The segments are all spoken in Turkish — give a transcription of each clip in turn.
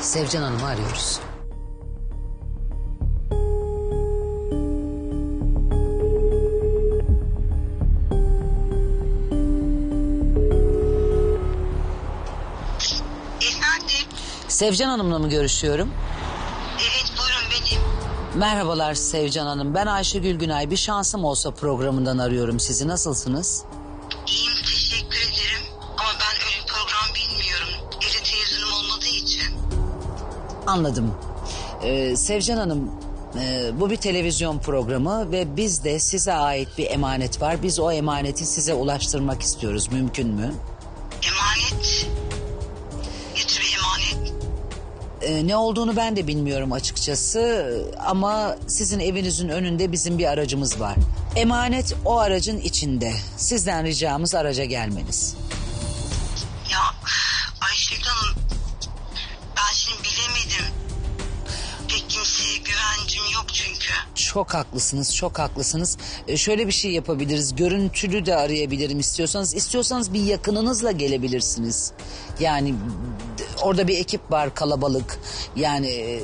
Sevcan Hanım'ı arıyoruz. Efendim? Sevcan Hanım'la mı görüşüyorum? Evet buyurun benim. Merhabalar Sevcan Hanım. Ben Ayşegül Günay. Bir şansım olsa programından arıyorum sizi. Nasılsınız? Anladım. Ee, Sevcan Hanım, e, bu bir televizyon programı ve bizde size ait bir emanet var. Biz o emaneti size ulaştırmak istiyoruz. Mümkün mü? Emanet. Ne tür bir emanet? Ee, ne olduğunu ben de bilmiyorum açıkçası ama sizin evinizin önünde bizim bir aracımız var. Emanet o aracın içinde. Sizden ricamız araca gelmeniz. Çok haklısınız, çok haklısınız. Ee, şöyle bir şey yapabiliriz. Görüntülü de arayabilirim istiyorsanız. İstiyorsanız bir yakınınızla gelebilirsiniz. Yani orada bir ekip var kalabalık. Yani e,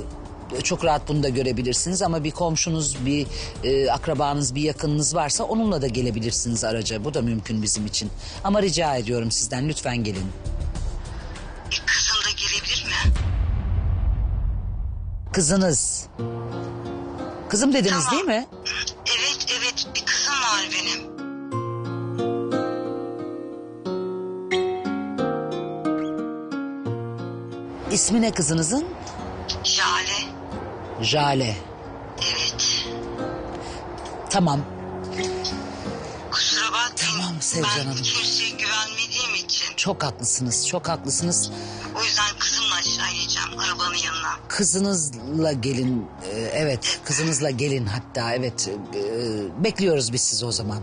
çok rahat bunu da görebilirsiniz ama bir komşunuz, bir e, akrabanız, bir yakınınız varsa onunla da gelebilirsiniz araca. Bu da mümkün bizim için. Ama rica ediyorum sizden lütfen gelin. E, kızım da gelebilir mi? Kızınız. Kızım dediniz Tamam. değil mi? Evet evet bir kızım var benim. İsmi ne kızınızın? Jale. Jale. Evet. Tamam. Kusura bakmayın. Tamam Sevcan ben Hanım. kimseye güvenmediğim için. Çok haklısınız, çok haklısınız. Kızınızla gelin, e, evet kızınızla gelin hatta evet. e, bekliyoruz biz sizi o zaman.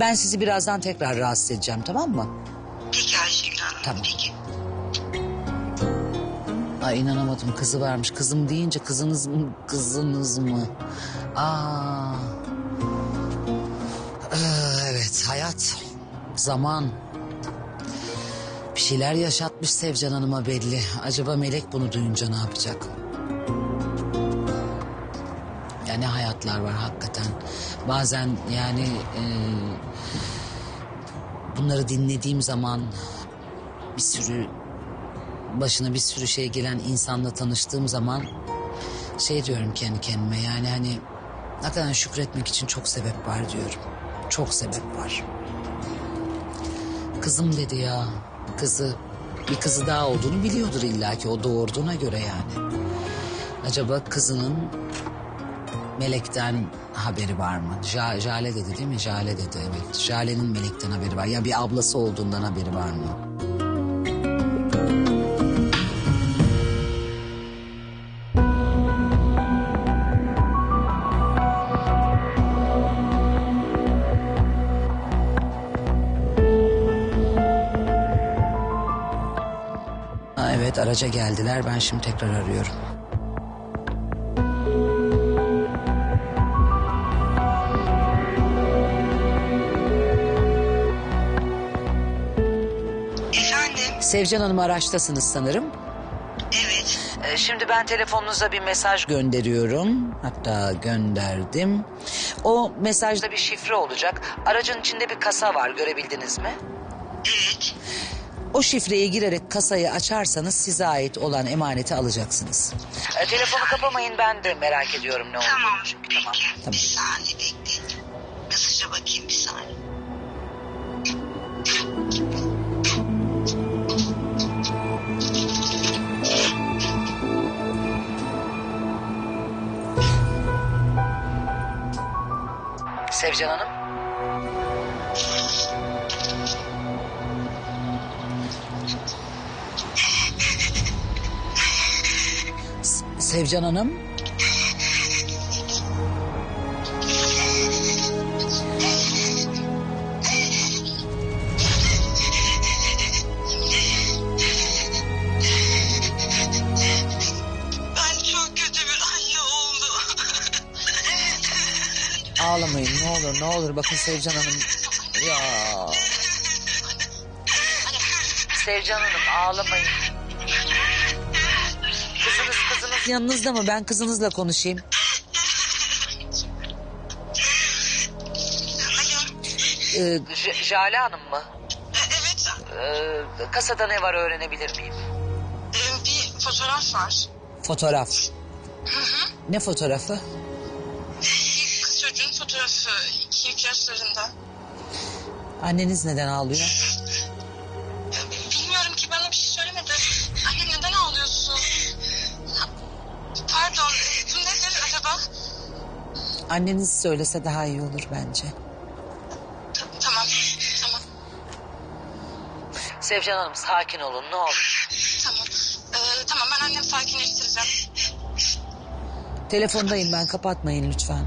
Ben sizi birazdan tekrar rahatsız edeceğim tamam mı? Peki Ayşegül Hanım. Tamam. Peki. Ay inanamadım kızı varmış. Kızım deyince kızınız mı, kızınız mı? Aa. Ee, evet hayat, zaman. Bir şeyler yaşatmış Sevcan Hanım'a belli. Acaba Melek bunu duyunca ne yapacak? Hayatlar var hakikaten. Bazen yani e, bunları dinlediğim zaman bir sürü başına bir sürü şey gelen insanla tanıştığım zaman şey diyorum kendi kendime yani hani hakikaten şükretmek için çok sebep var diyorum. Çok sebep var. Kızım dedi ya kızı bir kızı daha olduğunu biliyordur illaki o doğurduğuna göre yani. Acaba kızının Melek'ten haberi var mı? Ja, Jale dedi değil mi? Jale dedi evet. Jale'nin Melek'ten haberi var. Ya bir ablası olduğundan haberi var mı? Evet araca geldiler. Ben şimdi tekrar arıyorum. Sevcan Hanım araçtasınız sanırım. Evet. Ee, Şimdi ben telefonunuza bir mesaj gönderiyorum. Hatta gönderdim. O mesajda bir şifre olacak. Aracın içinde bir kasa var görebildiniz mi? Evet. O şifreyi girerek kasayı açarsanız size ait olan emaneti alacaksınız. Ee, telefonu kapamayın ben de merak ediyorum ne olduğunu. Tamam. Peki. Tamam, tamam. Bir saniye Sevcan Hanım. Sevcan Hanım. Ağlamayın ne olur ne olur bakın Sevcan Hanım. Ya. Sevcan Hanım ağlamayın. yanınızda mı? Ben kızınızla konuşayım. Ee, J- Jale Hanım mı? E, evet. Ee, kasada ne var öğrenebilir miyim? e, bir fotoğraf var. Fotoğraf. Ne fotoğrafı? 2-3 yaşlarında. Anneniz neden ağlıyor? Bilmiyorum ki bana bir şey söylemedi. Anne neden ağlıyorsun? Pardon. Bu nedir acaba? Anneniz söylese daha iyi olur bence. Ta- Tamam. Tamam. Sevcan Hanım sakin olun ne olur. Tamam. E, tamam ben annemi sakinleştireceğim. Telefondayım ben kapatmayın lütfen.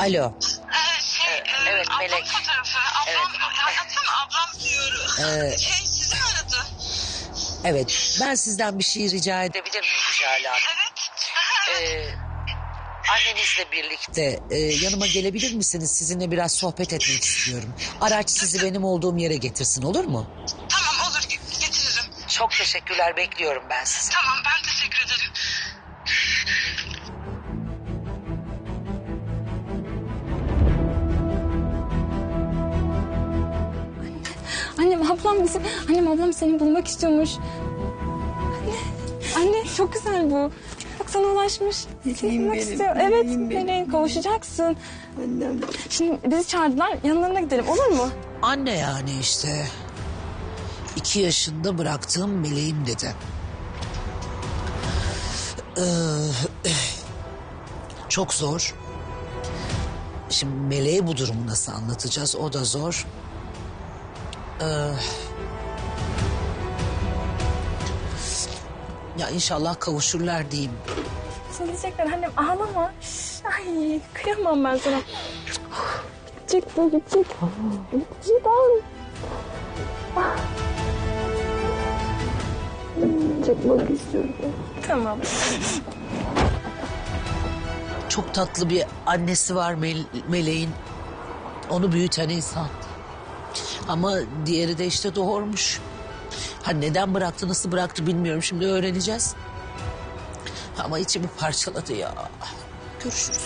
Alo. Ee, şey, e, evet, ablam Melek. fotoğrafı. Ablam, hayatta ablam diyorum. Ee, şey sizi aradı? Evet ben sizden bir şey rica edebilir miyim Jale Hanım? Evet. Ee, annenizle birlikte e, yanıma gelebilir misiniz? Sizinle biraz sohbet etmek istiyorum. Araç sizi benim olduğum yere getirsin olur mu? Tamam olur getiririm. Çok teşekkürler bekliyorum ben sizi. Tamam ben teşekkür ederim. Ablam bizim, annem ablam seni bulmak istiyormuş. Anne, anne çok güzel bu. Bak sana ulaşmış. Seni bulmak istiyor. Evet, meleğin kavuşacaksın. Annem. Şimdi bizi çağırdılar, yanlarına gidelim olur mu? Anne yani işte. iki yaşında bıraktığım meleğim dedi. Ee, çok zor. Şimdi meleğe bu durumu nasıl anlatacağız o da zor. Ee, ya inşallah kavuşurlar diyeyim. Sana diyecekler annem ağlama. Ay kıyamam ben sana. Gidecek bu gidecek. Gidecek al. Çıkmak istiyorum. Tamam. Çok tatlı bir annesi var Mel- meleğin. Onu büyüten insan. Ama diğeri de işte doğurmuş. Ha neden bıraktı nasıl bıraktı bilmiyorum şimdi öğreneceğiz. Ama içimi parçaladı ya. Görüşürüz.